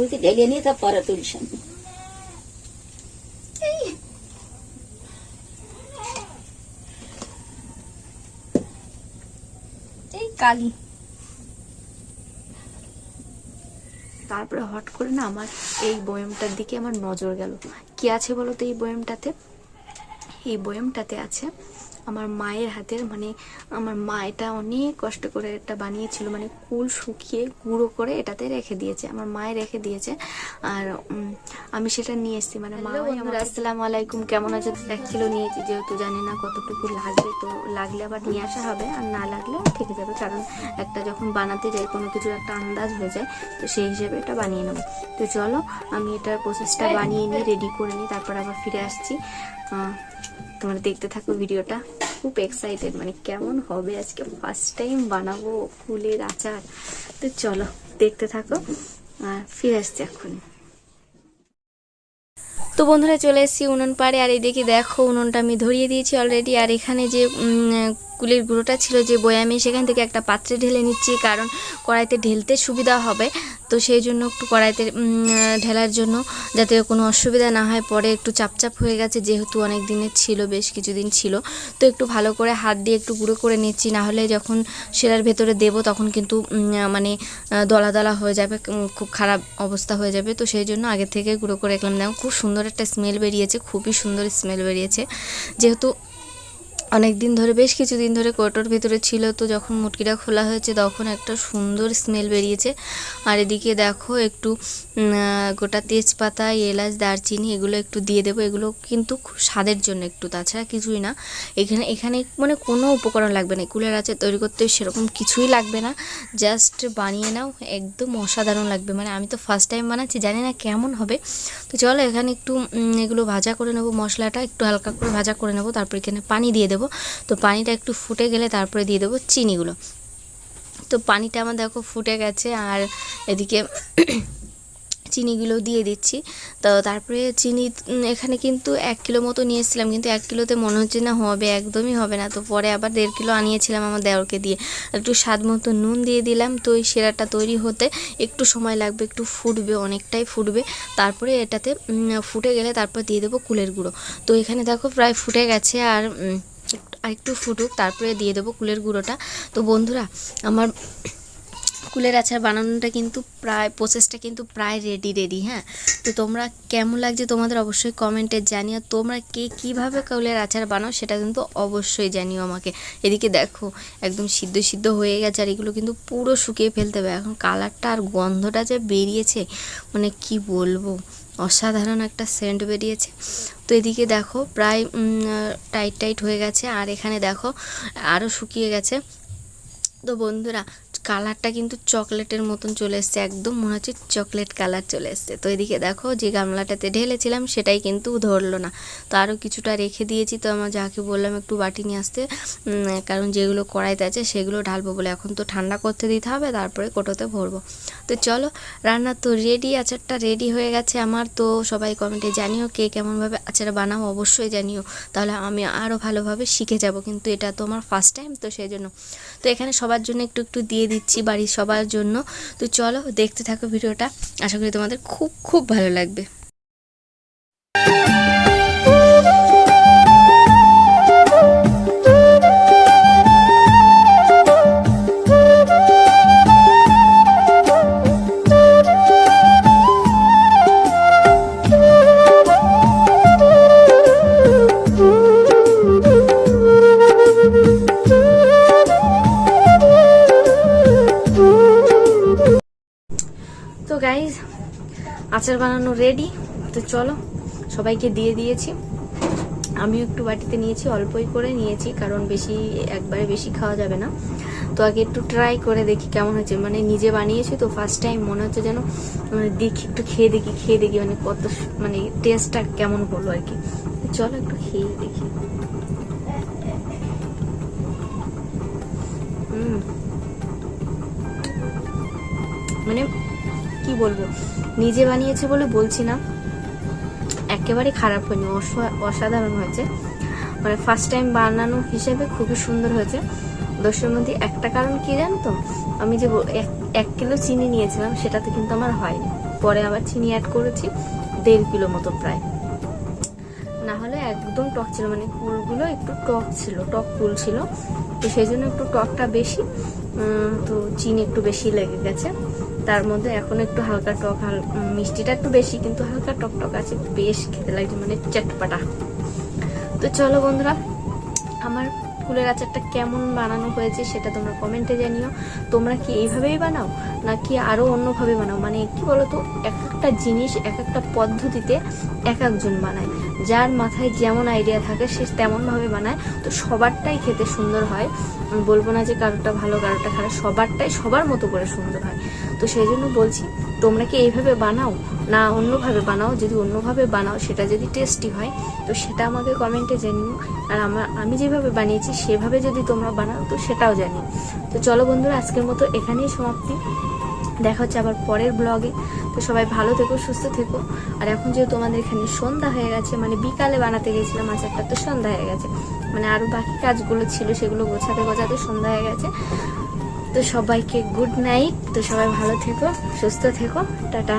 উইকে ঢেলে নিয়ে তারপরে তুলছেন এই তারপরে হট করে না আমার এই বয়ামটার দিকে আমার নজর গেল। কি আছে বলো তো এই বয়ামটাতে? এই বয়ামটাতে আছে আমার মায়ের হাতের মানে আমার মা এটা অনেক কষ্ট করে এটা বানিয়েছিল মানে কুল শুকিয়ে গুঁড়ো করে এটাতে রেখে দিয়েছে আমার মায়ে রেখে দিয়েছে। আর আমি সেটা নিয়ে এসেছি মানে মা আসসালামু আলাইকুম কেমন আছে? এক কিলো নিয়েছি যেহেতু জানি না কতটুকু লাগবে তো লাগলে আবার নিয়ে আসা হবে আর না লাগলে থেকে যাবে কারণ একটা যখন বানাতে যাই কোনো কিছুর একটা আন্দাজ হয়ে যায় তো সেই হিসেবে এটা বানিয়ে নেব। তো চলো আমি এটার প্রসেসটা বানিয়ে নিই রেডি করে নিই তারপর আবার ফিরে আসছি। তোমরা দেখতে থাকো ভিডিওটা। খুব এক্সাইটেড মানে কেমন হবে আজকে ফার্স্ট টাইম বানাবো ফুলের আচার। তো চলো, দেখতে থাকো, আর ফিরে আসছি এখন। তো বন্ধুরা, চলে এসেছি উনুন পাড়ে, আর এদিকে দেখো উনুনটা আমি ধরিয়ে দিয়েছি অলরেডি আর এখানে যে কুলের গুঁড়োটা ছিল যে বয়ামে, সেখান থেকে একটা পাত্রে ঢেলে নিচ্ছি, কারণ কড়াইতে ঢেলতে সুবিধা হবে। তো সেই জন্য একটু কড়াইতে ঢেলার জন্য যাতে কোনো অসুবিধা না হয়। পরে একটু চাপচাপ হয়ে গেছে, যেহেতু অনেক দিনের ছিল, বেশ কিছুদিন ছিল। তো একটু ভালো করে হাত দিয়ে একটু গুঁড়ো করে নিচ্ছি, না হলে যখন সেরার ভেতরে দেবো তখন কিন্তু মানে দলা দলা হয়ে যাবে খুব খারাপ অবস্থা হয়ে যাবে। তো সেই জন্য আগে থেকে গুঁড়ো করে রাখলাম। দেখো, খুব সুন্দর একটা স্মেল বেরিয়েছে, খুবই সুন্দর স্মেল বেরিয়েছে। যেহেতু অনেক দিন ধরে, বেশ কিছুদিন ধরে কোটোর ভিতরে ছিল তো যখন মুটকিটা খোলা হয়েছে তখন একটা সুন্দর স্মেল বেরিয়েছে। আর এদিকে দেখো একটু গোটা তেজপাতা, এলাচ, দারচিনি এগুলো একটু দিয়ে দেবো। এগুলো কিন্তু খুব স্বাদের জন্য একটু, তাছাড়া কিছুই না। এখানে এখানে মানে কোনো উপকরণ লাগবে না। কুলের আছে তৈরি করতে সেরকম কিছুই লাগবে না। জাস্ট বানিয়ে নাও, একদম অসাধারণ লাগবে। মানে আমি তো ফার্স্ট টাইম বানাচ্ছি, জানি না কেমন হবে। তো চলো এখানে একটু এগুলো ভাজা করে নেব, মশলাটা একটু হালকা করে ভাজা করে নেব, তারপর এখানে পানি দিয়ে দেবো। তো পানিটা একটু ফুটে গেলে তারপরে দিয়ে দেবো চিনিগুলো। তো পানিটা আমার দেখো ফুটে গেছে আর এদিকে চিনিগুলো দিয়ে দিচ্ছি। তো তারপরে চিনি এখানে কিন্তু এক কিলো মতো নিয়ে এসেছিলাম, কিন্তু এক কিলোতে মনে হচ্ছে না হবে, একদমই হবে না। তো পরে আবার দেড় কিলো আনিয়েছিলাম আমার দেওরকে দিয়ে। একটু স্বাদ মতো নুন দিয়ে দিলাম, তো এই সেরাটা তৈরি হতে একটু সময় লাগবে, একটু ফুটবে, অনেকটাই ফুটবে। তারপরে এটাতে ফুটে গেলে তারপর দিয়ে দেবো কুলের গুঁড়ো। তো এখানে দেখো প্রায় ফুটে গেছে আর একটু ফুটুক, তারপরে দিয়ে দেবো কুলের গুঁড়োটা। তো বন্ধুরা, আমার কুলের আচার বানানোটা কিন্তু প্রায় প্রসেসটা কিন্তু প্রায় রেডি রেডি হ্যাঁ? তো তোমরা কেমন লাগছে তোমাদের অবশ্যই কমেন্টে জানিও। তোমরা কে কীভাবে কুলের আচার বানাও সেটা কিন্তু অবশ্যই জানিও আমাকে। এদিকে দেখো, একদম সিদ্ধ সিদ্ধ হয়ে গেছে আর এগুলো কিন্তু পুরো শুকিয়ে ফেলতে হবে। এখন কালারটা আর গন্ধটা যে বেরিয়েছে মানে কি বলব? অসাধারণ একটা সেন্ট বেরিয়েছে। তো এদিকে দেখো, প্রায় টাইট টাইট হয়ে গেছে। আর এখানে দেখো আরও শুকিয়ে গেছে। তো বন্ধুরা, কালারটা কিন্তু চকলেটের মতন চলে এসছে, একদম মনে হচ্ছে চকলেট কালার চলে এসছে। তো এদিকে দেখো, যে গামলাটাতে ঢেলেছিলাম সেটাই কিন্তু ধরলো না। তো আরও কিছুটা রেখে দিয়েছি, তো আমার যাকে বললাম একটু বাটি নিয়ে আসতে কারণ যেগুলো কড়াইতে আছে সেগুলো ঢালবো বলে এখন তো ঠান্ডা করতে দিতে হবে, তারপরে কোটোতে ভরবো। তো চলো, রান্না তো রেডি আচারটা রেডি হয়ে গেছে আমার। তো সবাই কমেন্টে জানিও কে কেমনভাবে আচার বানাও, অবশ্যই জানিও। তাহলে আমি আরও ভালোভাবে শিখে যাব, কিন্তু এটা তো আমার ফার্স্ট টাইম তো সেই জন্য। তো এখানে সবার জন্য একটু একটু দিয়ে দিচ্ছি বাড়ির সবার জন্য। তো চলো দেখতে থাকো ভিডিওটা। আশা করি তোমাদের খুব খুব ভালো লাগবে। আচার বানানো রেডি তো চলো, সবাইকে দিয়ে দিয়েছি। আমিও একটু বাটিতে নিয়েছি, অল্পই করে নিয়েছি, কারণ বেশি, একবারে বেশি খাওয়া যাবে না। তো আগে একটু ট্রাই করে দেখি কেমন হচ্ছে মানে নিজে বানিয়েছি তো ফার্স্ট টাইম মনে হচ্ছে যেন মানে দেখি, একটু খেয়ে দেখি খেয়ে দেখি মানে কত মানে টেস্টটা কেমন হলো আর কি। চলো একটু খেয়ে দেখি। মানে কি বলব? নিজে বানিয়েছে বলে বলছি না। একেবারে খারাপ হয়নি, অসা- অসাধারণ হয়েছে। মানে ফার্স্ট টাইম বানানো হিসেবে খুবই সুন্দর হয়েছে। দোষের মধ্যে একটা কারণ কি জানো তো? আমি যে এক কিলো চিনি নিয়েছিলাম, সেটাতে কিন্তু আমার হয়নি। পরে আবার চিনি অ্যাড করেছি, দেড় কিলো মতো প্রায়। না হলে একদম টক ছিল মানে কুলগুলো একটু টক ছিল, টক কুল ছিল। তো সেই জন্য একটু টকটা বেশি তো চিনি একটু বেশি লেগে গেছে। তার মধ্যে এখন একটু হালকা টক মিষ্টিটা একটু বেশি, কিন্তু হালকা টক টক আছে, বেশ খেতে লাগছে মানে চটপাটা। তো চলো বন্ধুরা, আমার ফুলের আচারটা কেমন বানানো হয়েছে সেটা তোমরা কমেন্টে জানিও। তোমরা কি এইভাবেই বানাও, নাকি আরও অন্যভাবে বানাও? মানে কি বলতো, এক একটা জিনিস, এক একটা পদ্ধতিতে এক একজন বানায়। যার মাথায় যেমন আইডিয়া থাকে সে তেমনভাবে বানায়। তো সবারটাই খেতে সুন্দর হয়। আমি বলব না যে কারোরটা ভালো, কারোরটা খারাপ, সবারটাই সবার মতো করে সুন্দর হয়। তো সেই জন্য বলছি, তোমরা কি এইভাবে বানাও? না অন্যভাবে বানাও, যদি অন্যভাবে বানাও, সেটা যদি টেস্টি হয়, তো সেটা আমাকে কমেন্টে জানিও। আর আমার আমি যেভাবে বানিয়েছি, সেভাবে যদি তোমরা বানাও, তো সেটাও জানিও। তো চলো বন্ধুরা, আজকের মতো এখানেই সমাপ্তি। দেখা হচ্ছে আবার পরের ব্লগে। তো সবাই ভালো থেকো, সুস্থ থেকো। আর এখন যেহেতু আমাদের এখানে সন্ধ্যা হয়ে গেছে মানে বিকালে বানাতে গেছিলাম আচারটা তো সন্ধ্যা হয়ে গেছে। মানে আরও বাকি কাজগুলো ছিল সেগুলো গোছাতে গোছাতে সন্ধ্যা হয়ে গেছে। তো সবাইকে গুড নাইট তো সবাই ভালো থেকো, সুস্থ থেকো। টাটা।